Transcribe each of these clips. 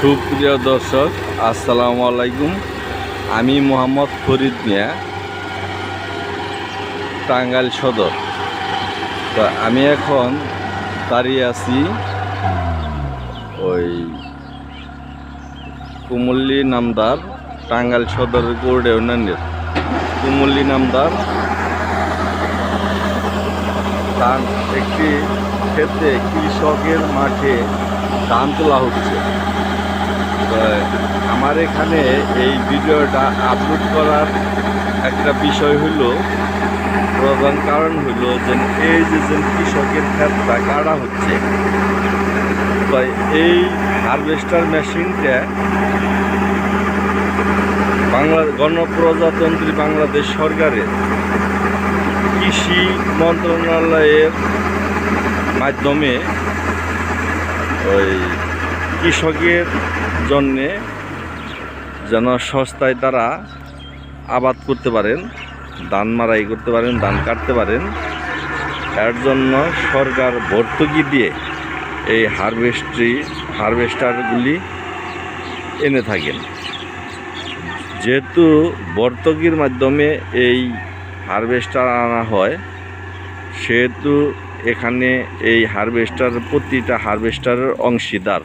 সুপ্রিয় দর্শক, আসসালামু আলাইকুম। আমি মোহাম্মদ ফরিদ মিয়া, টাঙ্গাইল সদর। তো আমি এখন দাঁড়িয়ে আছি ওই কুমল্লি নামদার টাঙ্গাইল সদরের গোর্ডে ইউনিয়নের কুমল্লি নামদার একটি ক্ষেত্রে কৃষকের মাঠে ধান তোলা হচ্ছে। আমার এখানে এই ভিডিওটা আপলোড করার একটা বিষয় হলো প্রধান কারণ হলো যে এই যে যে কৃষকের ক্ষেতটা কাটা হচ্ছে তো এই হারভেস্টার মেশিনটা বাংলা গণপ্রজাতন্ত্রী বাংলাদেশ সরকারের কৃষি মন্ত্রণালয়ের মাধ্যমে ওই কৃষকের জন্যে যেন সস্তায় তারা আবাদ করতে পারেন, ধান মারাই করতে পারেন, ধান কাটতে পারেন। এর জন্য সরকার ভর্তুকি দিয়ে এই হারভেস্ট্রি, হারভেস্টারগুলি এনে থাকেন। যেহেতু ভর্তুকির মাধ্যমে এই হারভেস্টার আনা হয়, সেহেতু এখানে এই হারভেস্টার প্রতিটা হারভেস্টারের অংশীদার।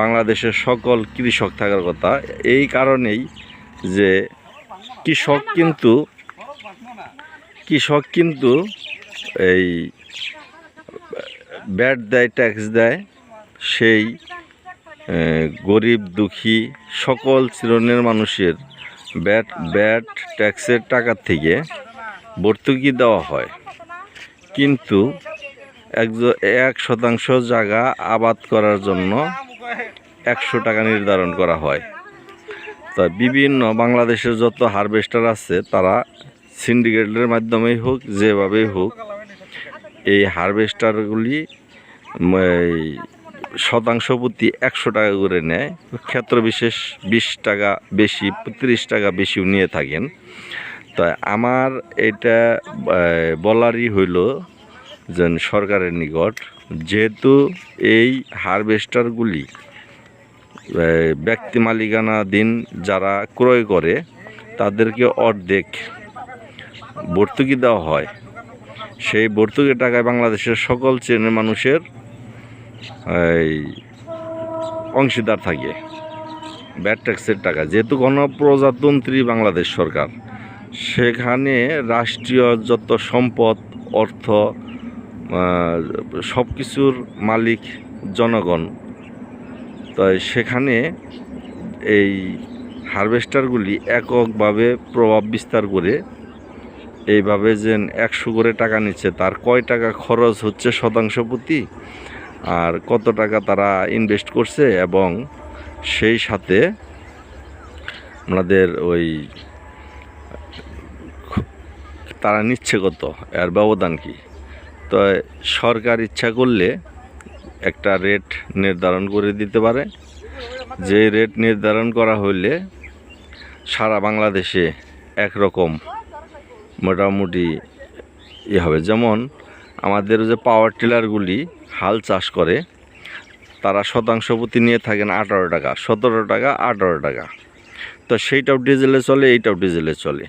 বাংলাদেশের সকল কৃষক থাকার কথা, এই কারণেই যে কৃষক কিন্তু কৃষক কিন্তু এই ব্যাট দেয়, ট্যাক্স দেয়, সেই গরিব, দুঃখী, সকল শ্রেণির মানুষের ব্যাট ব্যাট, ট্যাক্সের টাকা থেকে ভর্তুকি দেওয়া হয়। কিন্তু এক শতাংশ জায়গা আবাদ করার জন্য একশো টাকা নির্ধারণ করা হয়। তা বিভিন্ন বাংলাদেশের যত হারভেস্টার আছে, তারা সিন্ডিকেটের মাধ্যমেই হোক, যেভাবেই হোক, এই হারভেস্টারগুলি শতাংশ প্রতি একশো টাকা করে নেয়। ক্ষেত্র বিশেষ বিশ টাকা বেশি, তিরিশ টাকা বেশিও নিয়ে থাকেন। তো আমার এটা বলারই হইল যে সরকারের নিকট, যেহেতু এই হারভেস্টারগুলি ব্যক্তি মালিকানাধীন যারা ক্রয় করে, তাদেরকে অর্ধেক ভর্তুকি দেওয়া হয়। সেই ভর্তুকি টাকায় বাংলাদেশের সকল শ্রেণির মানুষের, এই, অংশীদার থাকে। ব্যাট ট্যাক্সের টাকা। যেহেতু গণপ্রজাতন্ত্রী বাংলাদেশ সরকার, সেখানে রাষ্ট্রীয় যত সম্পদ, অর্থ সব কিছুর মালিক জনগণ তাই সেখানে এই হারভেস্টারগুলি এককভাবে প্রভাব বিস্তার করে এইভাবে যে একশো করে টাকা নিচ্ছে। তার কয় টাকা খরচ হচ্ছে শতাংশ প্রতি আর কত টাকা তারা ইনভেস্ট করছে এবং সেই সাথে আমাদের ওই তারা নিচ্ছে কত, এর ব্যবধান কি? তো সরকার ইচ্ছা করলে একটা রেট নির্ধারণ করে দিতে পারে। যে রেট নির্ধারণ করা হইলে সারা বাংলাদেশে একরকম মোটামুটি ই হবে। যেমন আমাদের যে পাওয়ার টিলারগুলি হাল চাষ করে, তারা শতাংশ প্রতি নিয়ে থাকেন আঠারো টাকা, সতেরো টাকা, আঠারো টাকা। তো সেইটাও ডিজেলে চলে, এইটাও ডিজেলে চলে।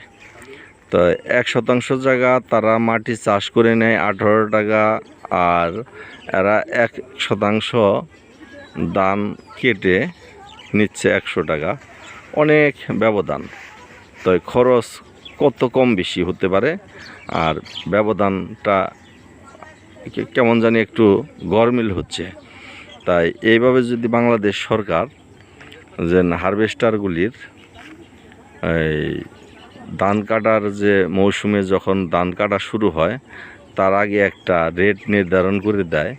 তো এক শতাংশ জায়গা তারা মাটি চাষ করে নেয় আঠারো টাকা আর এরা এক শতাংশ দান কেটে নিচ্ছে একশো টাকা। অনেক ব্যবধান। তো খরচ কত কম বেশি হতে পারে? আর ব্যবধানটা কেমন জানি একটু গরমিল হচ্ছে। তাই এইভাবে যদি বাংলাদেশ সরকার যে হারভেস্টারগুলির এই ধান কাটার যে মৌসুমে যখন ধান কাটা শুরু হয় তার আগে একটা রেট নির্ধারণ করে দেয়,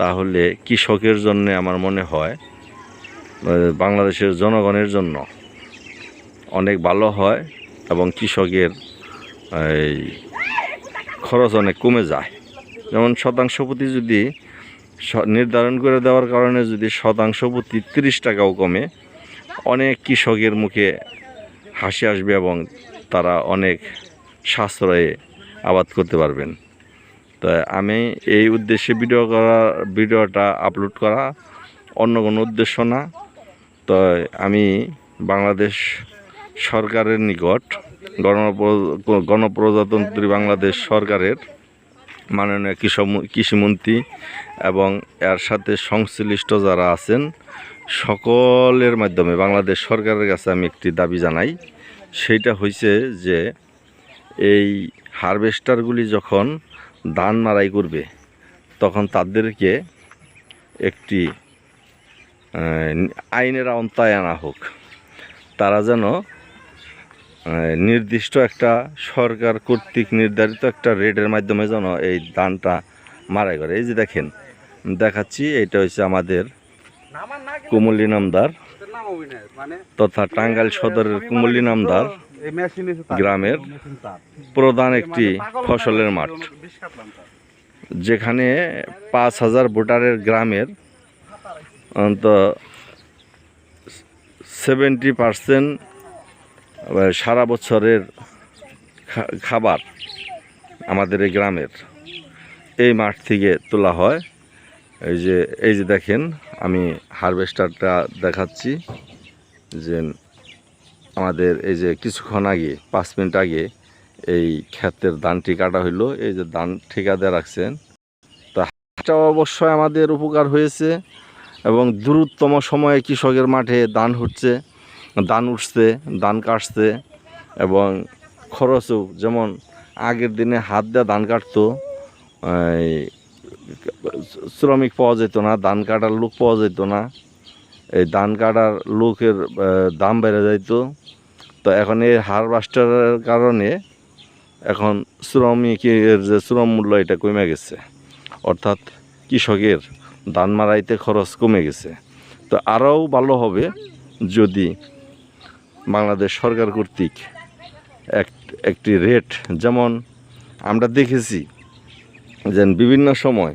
তাহলে কৃষকের জন্য আমার মনে হয় বাংলাদেশের জনগণের জন্য অনেক ভালো হয় এবং কৃষকের, এই, খরচ অনেক কমে যায়। যেমন শতাংশ প্রতি যদি নির্ধারণ করে দেওয়ার কারণে যদি শতাংশ প্রতি তিরিশ টাকাও কমে, অনেক কৃষকের মুখে হাসি আসবে এবং তারা অনেক সাশ্রয়ে আবাদ করতে পারবেন। তো আমি এই উদ্দেশ্যে ভিডিও করা, ভিডিওটা আপলোড করা অন্য কোনো উদ্দেশ্য না। তো আমি বাংলাদেশ সরকারের নিকট গণপ্র- গণপ্রজাতন্ত্রী বাংলাদেশ সরকারের মাননীয় কৃষক- কৃষিমন্ত্রী এবং এর সাথে সংশ্লিষ্ট যারা আছেন, সকলের মাধ্যমে বাংলাদেশ সরকারের কাছে আমি একটি দাবি জানাই। সেইটা হয়েছে যে এই হারভেস্টারগুলি যখন ধান মারাই করবে তখন তাদেরকে একটি আইনের আওতায় আনা হোক। তারা যেন নির্দিষ্ট একটা সরকার কর্তৃক নির্ধারিত একটা রেটের মাধ্যমে যেন এই ধানটা মারাই করে। এই যে দেখেন দেখাচ্ছি এটা হচ্ছে আমাদের কুমলি নামদার তথা টাঙ্গাইল সদরের কুমলি নামদার। গ্রামের প্রধান একটি ফসলের মাঠ। যেখানে পাঁচ হাজার ভোটারের গ্রামের অন্ত সেভেন্টি পারসেন্ট সারা বছরের খাবার আমাদের এই গ্রামের। এই মাঠ থেকে তোলা হয়। এই যে এই যে দেখেন আমি হারভেস্টারটা দেখাচ্ছি। যে আমাদের এই যে কিছুক্ষণ আগে, পাঁচ মিনিট আগে এই ক্ষেতের ধানটি কাটা হইল, এই যে ধান ঠিকাদার রাখছেন। তো অবশ্যই আমাদের উপকার হয়েছে এবং দ্রুততম সময়ে কৃষকের মাঠে ধান হচ্ছে, ধান উঠছে, ধান কাটছে এবং খরচও যেমন আগের দিনে হাত দিয়ে ধান কাটতো শ্রমিক পাওয়া যেত না, ধান কাটার লোক পাওয়া যেত না। এই ধান কাটার লোকের দাম বেড়ে যাইত। তো এখন এই হারবাস্টারের কারণে এখন শ্রমিকের যে শ্রম মূল্য, এটা কমে গেছে। অর্থাৎ কৃষকের ধান মারাইতে খরচ কমে গেছে। তো আরও ভালো হবে যদি বাংলাদেশ সরকার কর্তৃক এক, একটি রেট, যেমন আমরা দেখেছি, যেন বিভিন্ন সময়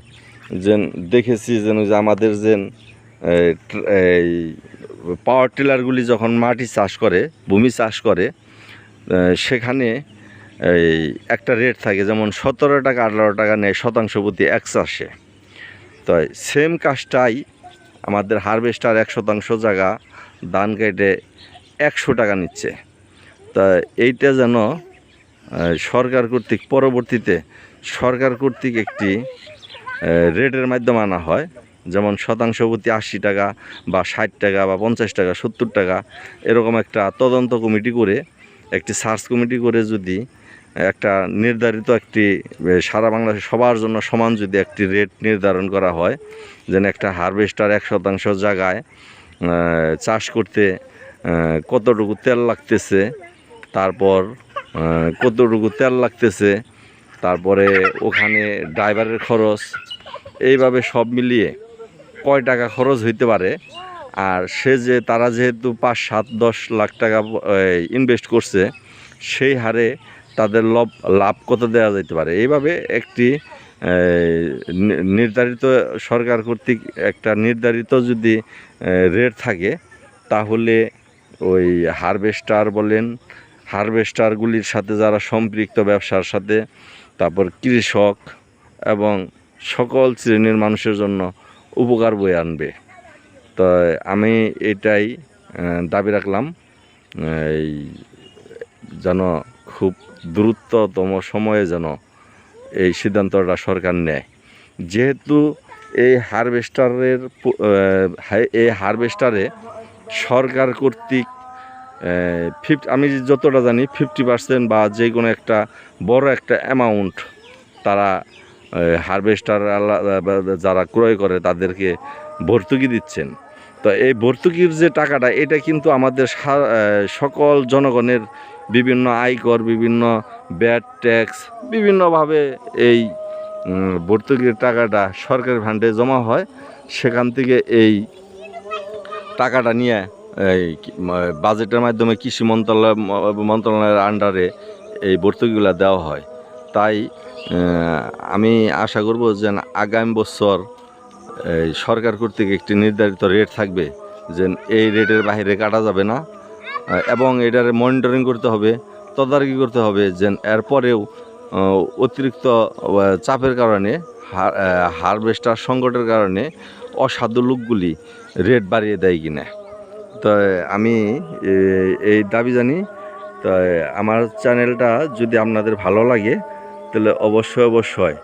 যেন দেখেছি যেন যে আমাদের যে এই পাওয়ার টিলারগুলি যখন মাটি চাষ করে, ভূমি চাষ করে সেখানে এই একটা রেট থাকে, যেমন সতেরো টাকা, আঠারো টাকা নেয় শতাংশ প্রতি এক চাষে। তো সেম কাজটাই আমাদের হারভেস্টার এক শতাংশ জায়গা ধান কেটে একশো টাকা নিচ্ছে। তা এইটা যেন সরকার কর্তৃক পরবর্তীতে সরকার কর্তৃক একটি রেটের মাধ্যমে আনা হয়। যেমন শতাংশ প্রতি আশি টাকা বা ষাট টাকা বা পঞ্চাশ টাকা, সত্তর টাকা, এরকম একটা তদন্ত কমিটি করে, একটি সার্চ কমিটি করে যদি একটা নির্ধারিত একটি সারা বাংলাদেশে সবার জন্য সমান যদি একটি রেট নির্ধারণ করা হয়, যেন একটা হারভেস্টার এক শতাংশ জায়গায় চাষ করতে কতটুকু তেল লাগতেছে, তারপর কতটুকু তেল লাগতেছে, তারপরে ওখানে ড্রাইভারের খরচ, এইভাবে সব মিলিয়ে কয় টাকা খরচ হইতে পারে। আর সে যে তারা যেহেতু পাঁচ, সাত, দশ লাখ টাকা ইনভেস্ট করছে, সেই হারে তাদের লাভ লাভ কত দেওয়া যেতে পারে? এইভাবে একটি নির্ধারিত সরকার কর্তৃক একটা নির্ধারিত যদি রেট থাকে, তাহলে ওই হারভেস্টার বলেন হারভেস্টারগুলির সাথে যারা সম্পৃক্ত ব্যবসার সাথে, তারপর কৃষক এবং সকল শ্রেণির মানুষের জন্য উপকার বয়ে আনবে। তো আমি এটাই দাবি রাখলাম, এই যেন খুব দ্রুততম সময়ে যেন এই সিদ্ধান্তটা সরকার নেয়। যেহেতু এই হারভেস্টারের এই হারভেস্টারে সরকার কর্তৃক ফিফটি আমি যতটা জানি ফিফটি পার্সেন্ট বা যে কোনো একটা বড় একটা অ্যামাউন্ট তারা হারভেস্টার যারা ক্রয় করে তাদেরকে ভর্তুকি দিচ্ছেন। তো এই ভর্তুকির যে টাকাটা, এটা কিন্তু আমাদের সকল জনগণের বিভিন্ন আয়কর, বিভিন্ন ব্যাট ট্যাক্স, বিভিন্নভাবে এই ভর্তুকির টাকাটা সরকারি ফান্ডে জমা হয়। সেখান থেকে এই টাকাটা নিয়ে, এই বাজেটের মাধ্যমে কৃষি মন্ত্রণালয় মন্ত্রণালয়ের আন্ডারে এই ভর্তুকিগুলো দেওয়া হয়। তাই আমি আশা করব যে আগামী বছর সরকার কর্তৃক একটি নির্ধারিত রেট থাকবে যে এই রেটের বাইরে কাটা যাবে না। এবং এটার মনিটরিং করতে হবে, তদারকি করতে হবে যে এরপরেও অতিরিক্ত চাপের কারণে হারভেস্টার সংকটের কারণে অসাধু লোকগুলি রেট বাড়িয়ে দেয় কিনা। তো আমি এই দাবি জানি। তো আমার চ্যানেলটা যদি আপনাদের ভালো লাগে তাহলে অবশ্যই অবশ্যই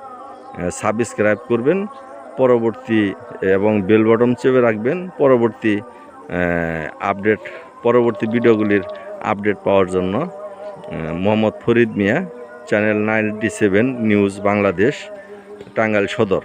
সাবস্ক্রাইব করবেন, পরবর্তী, এবং বেল বটন চেপে রাখবেন, পরবর্তী আপডেট পরবর্তী ভিডিওগুলির আপডেট পাওয়ার জন্য Mohammad Farid Miah channel ninety seven news Bangladesh, Tangail Sadar.